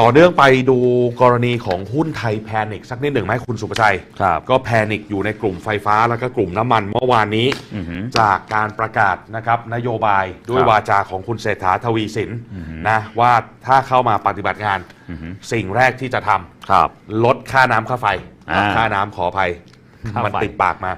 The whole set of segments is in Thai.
ต่อเนื่องไปดูกรณีของหุ้นไทยแพนิกสักนิดหนึ่งไหมคุณสุประชัย ครับ ก็แพนิกอยู่ในกลุ่มไฟฟ้าแล้วก็กลุ่มน้ำมันเมื่อวานนี้ อือหือ จากการประกาศนะครับนโยบายด้วยครับวาจาของคุณเศรษฐาทวีสินนะว่าถ้าเข้ามาปฏิบัติงาน อือหือสิ่งแรกที่จะทำครับ ลดค่าน้ำค่าไฟอ่า ค่าน้ำขออภัยค่าไฟ มันติดปากมา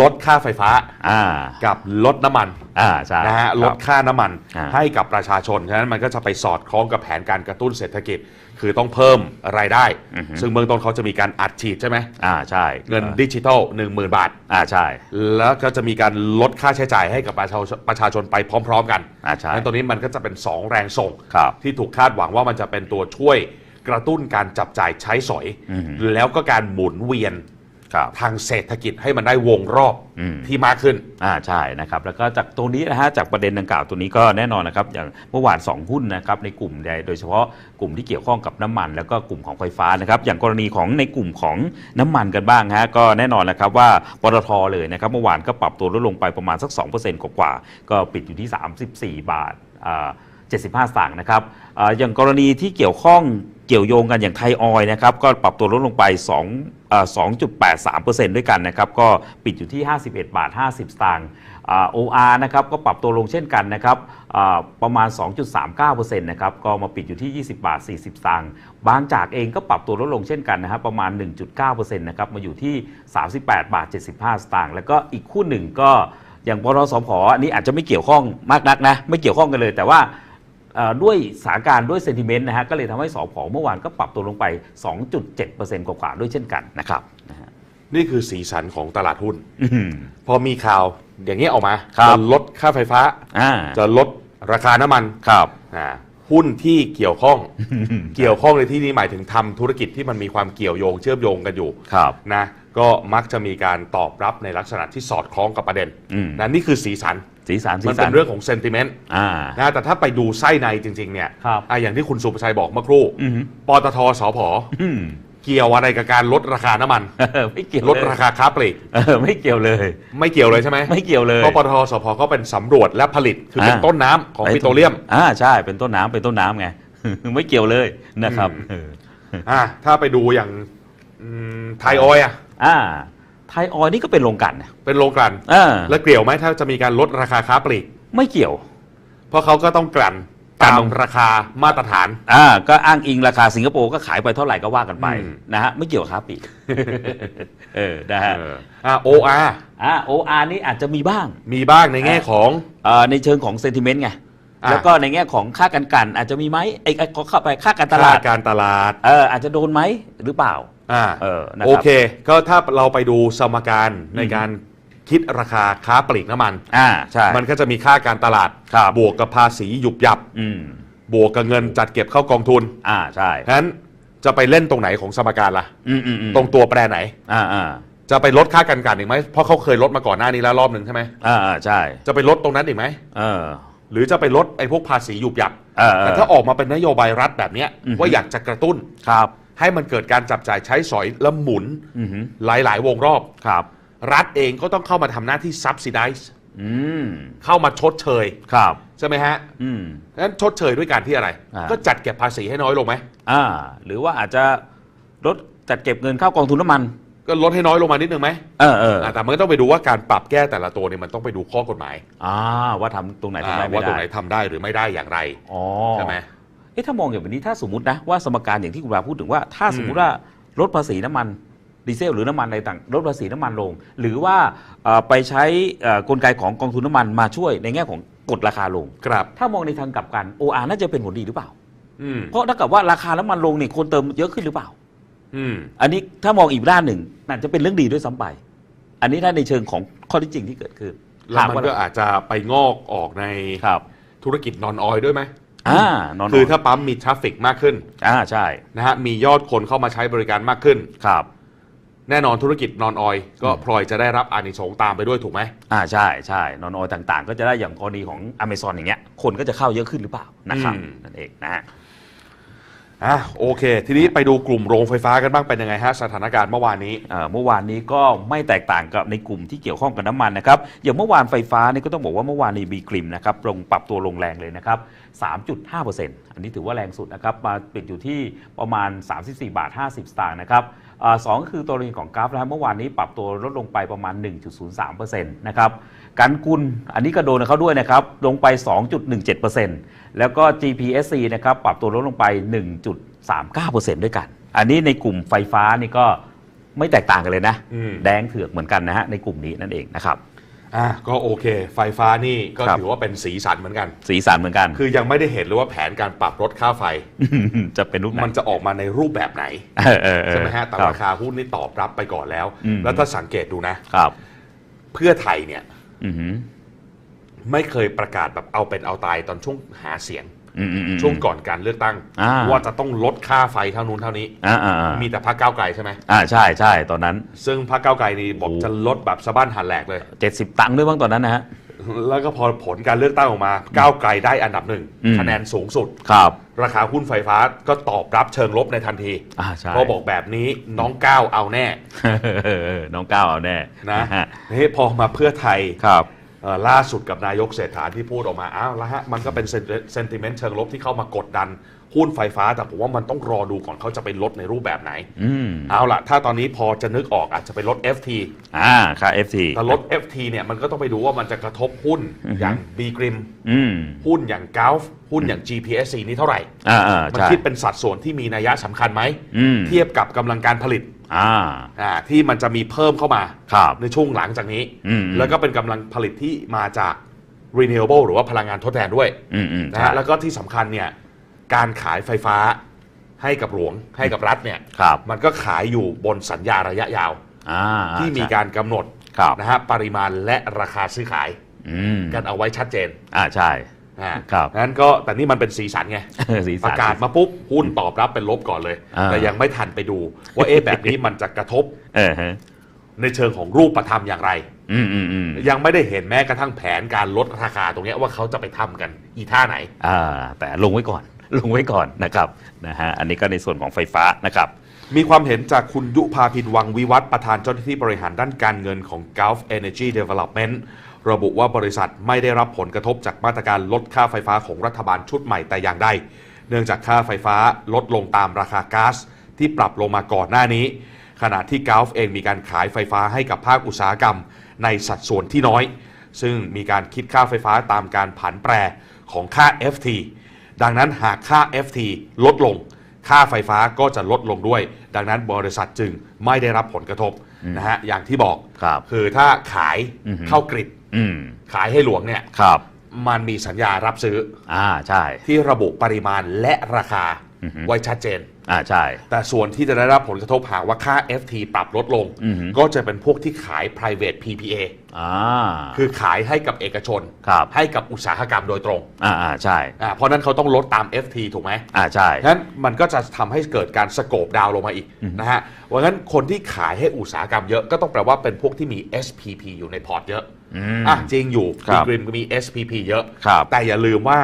ลดค่าไฟฟ้าอ่ากับลดน้ำมันอ่าใช่นะฮะครับลดค่าน้ำมันอ่าให้กับประชาชนฉะนั้นมันก็จะไปสอดคล้องกับแผนการกระตุ้นเศรษฐกิจ คือต้องเพิ่มรายได้อือฮึซึ่งเบื้องต้นเขาจะมีการอัดฉีดใช่ไหมอ่าใช่เงินดิจิทัล1 0,000 บาทอ่าใช่ แล้วก็จะมีการลดค่าใช้จ่ายให้กับประชาชนประชาชนไปพร้อม ๆ กันอ่าใช่นั้นตัวนี้มันก็จะเป็น 2 แรงส่งครับที่ถูกคาดหวังว่ามันจะเป็นตัวช่วยกระตุ้นการจับจ่ายใช้สอยอือฮึแล้วก็การหมุนเวียนครับ ทางเศรษฐกิจให้มันได้วงรอบอืมที่มากขึ้น อ่าใช่นะครับ แล้วก็จากตรงนี้นะฮะจากประเด็นดังกล่าวตัวนี้ก็แน่นอนนะครับ อย่างเมื่อวาน 2 หุ้นนะครับในกลุ่มใดโดยเฉพาะกลุ่มที่เกี่ยวข้องกับน้ำมัน แล้วก็กลุ่มของไฟฟ้านะครับ อย่างกรณีของในกลุ่มของน้ำมันกันบ้างฮะก็แน่นอนนะครับว่าปตทเลยนะครับเมื่อวานก็ปรับตัวลดลงไปประมาณสัก 2%กว่าๆก็ปิดอยู่ที่ 34 บาทอ่า75สตางค์นะครับอ่าอย่างกรณีที่เกี่ยวข้อง เกี่ยวโยงกันอย่างไทยออยนะครับก็ปรับตัวลดลงไป2อ่า2.83%ด้วยกันนะครับก็ปิดอยู่ที่ 51 บาท 50 สตางค์อ่า OR นะครับก็ปรับตัวลงเช่นกันนะครับประมาณ 2.39%นะครับก็มาปิดอยู่ที่ 20 บาท 40 สตางค์บางจากเองก็ปรับตัวลดลงเช่นกันนะครับประมาณ 1.9%นะครับมาอยู่ที่ 38 บาท 75 สตางค์แล้วก็อีกคู่หนึ่งก็อย่างปตทสพอันนี้อาจจะไม่เกี่ยวข้องมากนักนะไม่เกี่ยวข้องกันเลยแต่ว่า ด้วยสถานการณ์ด้วยเซนติเมนต์นะฮะก็เลยทำให้สอพอเมื่อวานก็ปรับตัวลงไป 2.7%กว่าๆด้วยเช่นกันนะครับนะฮะนี่คือสีสันของตลาดหุ้นอื้อหือพอมีข่าวอย่างนี้ออกมาครับจะลดค่าไฟฟ้าอ่าจะลดราคาน้ำมันครับอ่าหุ้นที่เกี่ยวข้อง เกี่ยวข้องในที่นี้หมายถึงทำธุรกิจที่มันมีความเกี่ยวโยงเชื่อมโยงกันอยู่ครับนะก็มักจะมีการตอบรับในลักษณะที่สอดคล้องกับประเด็นอืมนะนี่คือสีสัน สีสันสีมันสัเป็นนเรื่องของเซนติเมนต์อ่า นะแต่ถ้าไปดูไส้ในจริง ๆ เนี่ยครับอะอย่างที่คุณสุประชัยบอกเมื่อครู่อือหือปตทสพอืมเกี่ยวอะไรกับการลดราคาน้ำมัน เออไม่เกี่ยวลดราคาค้าปลีกเออไม่เกี่ยวเลย ไม่เกี่ยวเลยใช่ไหมไม่เกี่ยวเลยเพราะปตทสพก็เป็นสำรวจและผลิตคือเป็นอ่าต้นน้ำของปิโตรเลียม อ่าใช่เป็นต้นน้ำเป็นต้นน้ำไง ไม่เกี่ยวเลยนะครับอืมเอออ่าถ้าไปดูอย่างอืมไทยออยล์อะ อ่า ไทยออยล์นี่ก็เป็นโรงกลันนะเป็นโรงกลั่นอ่าแล้วเกี่ยวไหมถ้าจะมีการลดราคาค้าปลีก ไม่เกี่ยว เพราะเขาก็ต้องกลั่นกลั่ตานมราคามาตรฐาน อ่า ก็อ้างอิงราคาสิงคโปร์ก็ขายไปเท่าไหร่ก็ว่ากันไปอืม นะฮะไม่เกี่ยวกับค้าปลีกเออนะฮะเอออ่า OR อ่าโออาร์นี่อาจจะมีบ้างมีบ้างในแง่ของ เอ่อในเชิงของเซนติเมนต์ไง อ่า แล้วก็ในแง่ของค่ากันกันอาจจะมีไหมไอ้ไอ้ขอเข้าไปค่าการตลาดค่การตลาด เอออาจจะโดนไหมหรือเปล่า อ่าเออนะครับโอเค ก็ถ้าเราไปดูสมการในการคิดราคาค้าปลีกน้ำมัน อ่าใช่ มันก็จะมีค่าการตลาด ครับ บวกกับภาษีหยุบยับ อืมบวกกับเงินจัดเก็บเข้ากองทุนอ่าใช่ฉะนั้นจะไปเล่นตรงไหนของสมการล่ะ อืมอืมอืมตรงตัวแปรไหน อ่าอ่าจะไปลดค่ากันกันอีกไหมเพราะเขาเคยลดมาก่อนหน้านี้แล้วรอบหนึ่งใช่ไหมอ่าอ่าใช่จะไปลดตรงนั้นอีกไหมเออ หรือจะไปลดไอ้พวกภาษีหยุบยับเออเออแต่ถ้าออกมาเป็นนโยบายรัฐแบบเนี้ยอือฮึ ว่าอยากจะกระตุ้น ครับ ให้มันเกิดการจับจ่ายใช้สอยและหมุนอือหือหลาย ๆ วงรอบ ครับ รัฐเองก็ต้องเข้ามาทำหน้าที่ subsidize อืม เข้ามาชดเชย ครับ ใช่ไหมฮะอืม นั้นชดเชยด้วยการที่อะไร อ่า ก็จัดเก็บภาษีให้น้อยลงไหม อ่า หรือว่าอาจจะลดจัดเก็บเงินเข้ากองทุนน้ำมัน ก็ลดให้น้อยลงมานิดนึงไหมเออเอออ่าแต่มันก็ต้องไปดูว่าการปรับแก้แต่ละตัวเนี่ยมันต้องไปดูข้อกฎหมายอ่า ว่าทำตรงไหนทำอ่าได้ไม่ว่าตรงไหนได้ ทำได้หรือไม่ได้อย่างไร อ๋อใช่ไหมเอ๊ะถ้ามองอย่างแบบนี้ถ้าสมมตินะว่าสมการอย่างที่คุณบาพูดถึงว่า ถ้าสมมติว่าลดภาษีน้ำมันดีเซลหรือน้ำมันอะไรต่างลดภาษีน้ำมันลง หรือว่าเอ่อไปใช้เอ่อกลไกของกองทุนน้ำมันมาช่วยในแง่ของกดราคาลงครับ ถ้ามองในทางกลับกัน OR น่าจะเป็นผลดีหรือเปล่าอืมเพราะถ้ากับว่าราคาน้ำมันลงเนี่ยคนเติมเยอะขึ้นหรือเปล่าอืมอันนี้ถ้ามองอีกด้านหนึ่งน่าจะเป็นเรื่องดีด้วยซ้ำไป อันนี้ถ้าในเชิงของข้อที่จริงที่เกิดขึ้นแล้วมันก็อาจจะไปงอกออกในครับธุรกิจนอนออยด้วยไหม อ่านอนคือถ้าปั๊มมีทราฟฟิกมากขึ้นอ่าใช่นะฮะมียอดคนเข้ามาใช้บริการมากขึ้น ครับ แน่นอนธุรกิจนอนออย ก็พลอยจะได้รับอานิสงส์ตามไปด้วยถูกไหมอ่าใช่ใช่นอนออยต่างๆ ก็จะได้อย่างกรณีของอเมซอนอย่างเงี้ยคนก็จะเข้าเยอะขึ้นหรือเปล่านะครับอืม นั่นเองนะฮะ อะโอเค ทีนี้ไปดูกลุ่มโรงไฟฟ้ากันบ้างเป็นยังไงฮะสถานการณ์เมื่อวานนี้ เอ่อเมื่อวานนี้ก็ไม่แตกต่างกับในกลุ่มที่เกี่ยวข้องกับน้ำมันนะครับ อย่างเมื่อวานไฟฟ้านี่ก็ต้องบอกว่าเมื่อวานนี้บีกริมนะครับลงปรับตัวลงแรงเลยนะครับ 3.5%อันนี้ถือว่าแรงสุดนะครับ มาปิดอยู่ที่ประมาณ 34 บาท 50 สตางค์นะครับอาสองคือตัวเรนของกราฟนะครับเมื่อวานนี้ปรับตัวลดลงไปประมาณ 1.03%นะครับ การกุลอันนี้ก็โดนเขาด้วยนะครับ ลงไป 2.17% แล้วก็ GPSC นะครับปรับตัวลดลงไป 1.39%ด้วยกัน อันนี้ในกลุ่มไฟฟ้านี่ก็ไม่แตกต่างกันเลยนะ อืม แดงเถือกเหมือนกันนะฮะในกลุ่มนี้นั่นเองนะครับ อะก็โอเค ไฟฟ้านี่ก็ครับ ถือว่าเป็นสีสันเหมือนกัน สีสันเหมือนกัน คือยังไม่ได้เห็นเลยว่าแผนการปรับลดค่าไฟ จะเป็นรูปไหนมันจะออกมาในรูปแบบไหนเออเออเออใช่ไหมฮะแต่ครัราบคาหุ้นนี่ตอบรับไปก่อนแล้ว อืม แล้วถ้าสังเกตดูนะ ครับ เพื่อไทยเนี่ย อือหือ ไม่เคยประกาศแบบเอาเป็นเอาตายตอนช่วงหาเสียง อืมอืมอืม ช่วงก่อนการเลือกตั้ง อ่า ว่าจะต้องลดค่าไฟเท่านู้นเท่านี้ อ่าอ่าอ่ามีแต่พรรคก้าวไกลใช่ไหม อ่าใช่ใช่ตอนนั้น ซึ่งพรรคก้าวไกลนี่บอกโอ้ จะลดแบบสะบั้นหันแหลกเลย 70 ตังค์ด้วยบ้างตอนนั้นนะฮะ แล้วก็พอผลการเลือกตั้งออกมา ก้าวไกลได้อันดับหนึ่งอืม คะแนนสูงสุด ครับราคาหุ้นไฟฟ้าก็ตอบรับเชิงลบในทันทีอ่าใช่เพราะบอกแบบนี้น้องก้าวเอาแน่เออน้องก้าวเอาแน่นะฮะเฮ้ยพอมาเพื่อไทย ครับเอ่อ ล่าสุดกับนายกเศรษฐาที่พูดออกมา อ้าวแล้วฮะ มันก็เป็นเซนติเมนต์เชิงลบที่เข้ามากดดันหุ้นไฟฟ้า แต่ผมว่ามันต้องรอดูก่อนเขาจะไปลดในรูปแบบไหนอืมเอาล่ะ ถ้าตอนนี้พอจะนึกออกอาจจะไปลด FT อ่าค่า FT แต่ลด FT เนี่ยมันก็ต้องไปดูว่ามันจะกระทบหุ้นอือฮึอย่าง B กริมอืมหุ้นอย่าง g u l f หุ้นอย่าง GPSC นี่เท่าไหร่อ่าอ่ามันใช่คิดเป็นสัดส่วนที่มีนัยสำคัญไหมอืมเทียบกับกำลังการผลิต อ่าอ่าที่มันจะมีเพิ่มเข้ามา ครับ ในช่วงหลังจากนี้อืม แล้วก็เป็นกำลังผลิตที่มาจาก renewable หรือว่าพลังงานทดแทนด้วยอืมอืมนะใช่ ฮะแล้วก็ที่สำคัญเนี่ยการขายไฟฟ้าให้กับหลวงให้กับรัฐเนี่ยครับ มันก็ขายอยู่บนสัญญาระยะยาว อ่าที่มีการกำหนดครับนะฮะปริมาณและราคาซื้อขายอืมกันเอาไว้ชัดเจน อ่าใช่อ่า ครับนั้นก็แต่นี่มันเป็นสีสันไงสีปสันระกาศมาปุ๊บหุ้นตอบรับเป็นลบก่อนเลยอ่าแต่ยังไม่ทันไปดู ว่าเอ๊ะแบบนี้มันจะกระทบเออฮะในเชิงของรูปธรรมอย่างไรอืมอืมอืมยังไม่ได้เห็นแม้กระทั่งแผนการลดราคาตรงเนี้ยว่าเขาจะไปทำกันอีท่าไหนอ่าแต่ลงไว้ก่อน ลงไว้ก่อนนะครับนะฮะอันนี้ก็ในส่วนของไฟฟ้านะครับมีความเห็นจากคุณยุพาพินวังวิวัฒน์ประธานเจ้าหน้าที่บริหารด้านการเงินของ Gulf Energy Development ระบุว่าบริษัทไม่ได้รับผลกระทบจากมาตรการลดค่าไฟฟ้าของรัฐบาลชุดใหม่แต่อย่างใด เนื่องจากค่าไฟฟ้าลดลงตามราคาก๊าซที่ปรับลงมาก่อนหน้านี้ ขณะที่ Gulf เองมีการขายไฟฟ้าให้กับภาคอุตสาหกรรม ในสัดส่วนที่น้อย ซึ่งมีการคิดค่าไฟฟ้าตามการผันแปรของค่า FT ดังนั้นหากค่า FT ลดลง ค่าไฟฟ้าก็จะลดลงด้วย ดังนั้นบริษัทจึงไม่ได้รับผลกระทบนะฮะอย่างที่บอกครับคือถ้าขายอือฮึเข้ากริด อืมขายให้หลวงเนี่ย ครับมันมีสัญญารับซื้ออ่าใช่ ที่ระบุปริมาณและราคาอือฮึ ไว้ชัดเจน อ่าใช่ แต่ส่วนที่จะได้รับผลกระทบหากว่าค่า FT ปรับลดลง อือฮึ ก็จะเป็นพวกที่ขาย private PPA อ่าคือขายให้กับเอกชน ครับให้กับอุตสาหกรรมโดยตรงอ่าอ่าใช่ อ่าเพราะนั้นเขาต้องลดตาม FT ถูกไหม อ่าใช่ ฉะนั้นมันก็จะทำให้เกิดการสโกปดาวน์ลงมาอีกนะฮะเพราะงั้นคนที่ขายให้อุตสาหกรรมเยอะก็ต้องแปลว่าเป็นพวกที่มี SPP อยู่ในพอร์ตเยอะ อืมอะจริงอยู่ครับกริมก็มี SPP เยอะ ครับแต่อย่าลืมว่า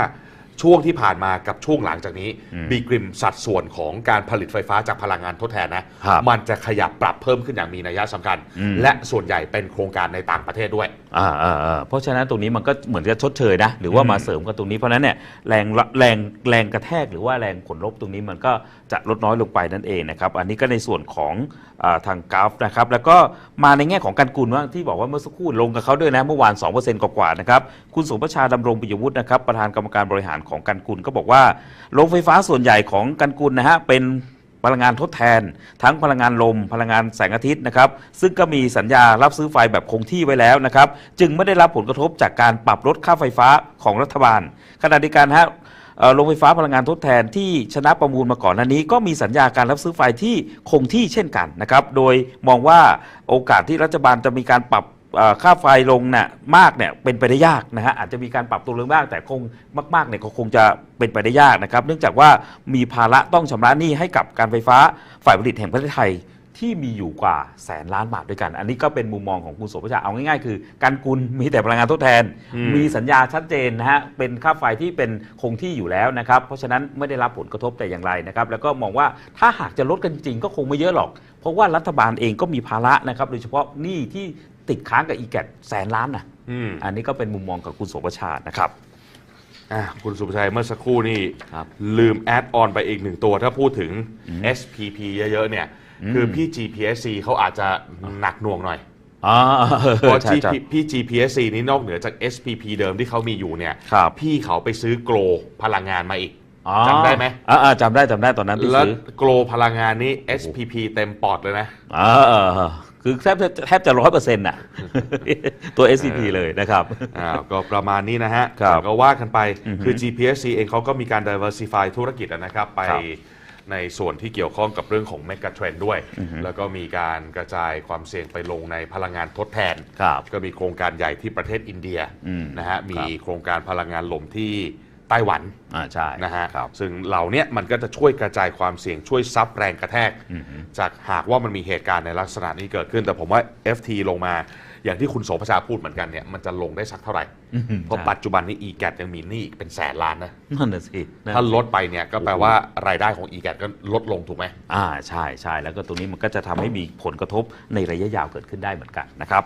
ช่วงที่ผ่านมากับช่วงหลังจากนี้อืมบีกริมสัดส่วนของการผลิตไฟฟ้าจากพลังงานทดแทนนะครับมันจะขยับปรับเพิ่มขึ้นอย่างมีนัยสำคัญอืมและส่วนใหญ่เป็นโครงการในต่างประเทศด้วยอ่าอ่าอ่าเพราะฉะนั้นตรงนี้มันก็เหมือนจะชดเชยนะ หรือว่าอืมมาเสริมกันตรงนี้ เพราะฉะนั้นเนี่ยแรงแรงแรงกระแทกหรือว่าแรงผลลบตรงนี้มันก็จะลดน้อยลงไปนั่นเองนะครับ อันนี้ก็ในส่วนของอาทางกราฟนะครับ แล้วก็มาในแง่ของการกุลว่าที่บอกว่าเมื่อสักครู่ลงกับเขาด้วยนะเมื่อวาน2%กว่าๆนะครับคุณสมประชาดำรงปิยวุฒินะครับประธานกรรมการบริหารของการกุลก็บอกว่าโรงไฟฟ้าส่วนใหญ่ของการกุลนะฮะเป็นพลังงานทดแทน ทั้งพลังงานลม พลังงานแสงอาทิตย์นะครับ ซึ่งก็มีสัญญารับซื้อไฟแบบคงที่ไว้แล้วนะครับ จึงไม่ได้รับผลกระทบจากการปรับลดค่าไฟฟ้าของรัฐบาลขณะเดียวกันฮะโรงไฟฟ้าพลังงานทดแทนที่ชนะประมูลมาก่อนหน้านี้ ก็มีสัญญาการรับซื้อไฟที่คงที่เช่นกันนะครับ โดยมองว่าโอกาสที่รัฐบาลจะมีการปรับ ค่าไฟลงน่ะมากเนี่ยเป็นไปได้ยากนะฮะอาจจะมีการปรับตัวลงบ้างแต่คงมากๆเนี่ยก็คงจะเป็นไปได้ยากนะครับ เนื่องจากว่ามีภาระต้องชำระหนี้ให้กับการไฟฟ้าฝ่ายผลิตแห่งประเทศไทยที่มีอยู่กว่าแสนล้านบาทด้วยกัน อันนี้ก็เป็นมุมมองของคุณโสภชาเอาง่ายๆ คือ การกุลมีแต่พลังงานทดแทน มีสัญญาชัดเจนนะฮะ เป็นค่าไฟที่เป็นคงที่อยู่แล้วนะครับ เพราะฉะนั้นไม่ได้รับผลกระทบแต่อย่างไรนะครับ แล้วก็มองว่าถ้าหากจะลดกันจริงก็คงไม่เยอะหรอก เพราะว่ารัฐบาลเองก็มีภาระนะครับ โดยเฉพาะหนี้ที่ ติดค้างกับอีแกแสนล้านนะอืมอันนี้ก็เป็นมุมมองกับคุณโสภชานะครับ อะคุณสุภชัยเมื่อสักครู่นี่ครับลืมแอดออนไปอีกหนึ่งตัว ถ้าพูดถึง SPP เยอะๆเนี่ย คือพี่ GPSC เขาอาจจะหนักหน่วงหน่อยอ๋อเพราะใช่ที่ใช่ พี่พี่ GPSC นี้นอกเหนือจาก SPP เดิมที่เขามีอยู่เนี่ยครับ พี่เขาไปซื้อโกลพลังงานมาอีกอ๋อจำได้ไหมอ่าอ่าจำได้จำได้ตอนนั้นที่แล้วซื้อโกลพลังงานนี้ SPP เต็มปอดเลยนะ อ่า คือแทบจะแทบจะร้อยเปอร์เซ็นต์น่ะ ตัว SCP เลยนะครับอ่าก็ประมาณนี้นะฮะครับแต่ก็ว่ากันไปอือฮึคือ GPSC เองเขาก็มีการ diversify ธุรกิจนะครับ ไปครับในส่วนที่เกี่ยวข้องกับเรื่องของ mega trend ด้วยอือฮึแล้วก็มีการกระจายความเสี่ยงไปลงในพลังงานทดแทน ครับก็มีโครงการใหญ่ที่ประเทศอินเดียอืมนะฮะมีครับ โครงการพลังงานลมที่ ไต้หวันอ่าใช่นะฮะครับ ซึ่งเหล่าเนี้ยมันก็จะช่วยกระจายความเสี่ยงช่วยซับแรงกระแทกอือฮึจากหากว่ามันมีเหตุการณ์ในลักษณะนี้เกิดขึ้น แต่ผมว่า FT ลงมาอย่างที่คุณโสภชาพูดเหมือนกันเนี่ยมันจะลงได้สักเท่าไหร่อือฮึเพราะใช่ปัจจุบันนี้ e g a t ยังมีหนี้อีกเป็นแสนล้านนะนั่นน่ะสินั่นถ้าน่ะสิลดไปเนี่ยก็แปลว่ารายได้ของ e g a t ก็ลดลงถูกไหมอ่าใช่ใช่แล้วก็ตรงนี้มันก็จะทำให้มีผลกระทบในระยะยาวเกิดขึ้นได้เหมือนกันนะครับ